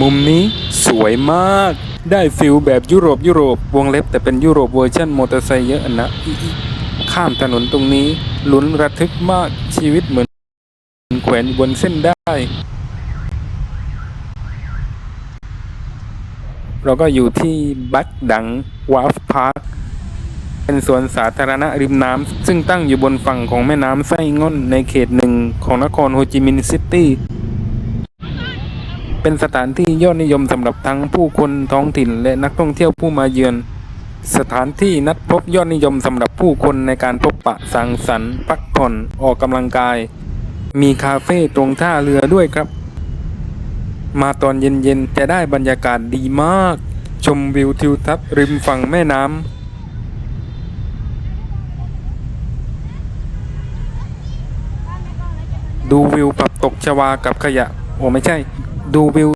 มุมนี้สวยมาก ได้ฟิลแบบยุโรปยุโรปวงเล็บแต่เป็นยุโรปเวอร์ชันมอเตอร์ไซค์เยอะนะข้ามถนนตรงนี้ลุ้นระทึกมากชีวิตเหมือนแขวนบนเส้นได้ เราก็อยู่ที่บักดังวาฟพาร์คเป็นสวนสาธารณะริมน้ำซึ่งตั้งอยู่บนฝั่งของแม่น้ำไส้ง่อนในเขตหนึ่งของนครโฮจิมินห์ซิตี้ เป็นสถานที่ยอดนิยมสำหรับทั้งผู้คนท้องถิ่นและนักท่องเที่ยวผู้มาเยือน สถานที่นัดพบยอดนิยมสำหรับผู้คนในการพบปะสังสรรค์พักผ่อนออกกำลังกาย มีคาเฟ่ตรงท่าเรือด้วยครับ มาตอนเย็นๆจะได้บรรยากาศดีมาก ชมวิวทิวทัศน์ริมฝั่งแม่น้ำดูวิวผับตกชวากับขยะ โอ้ไม่ใช่ ดูวิว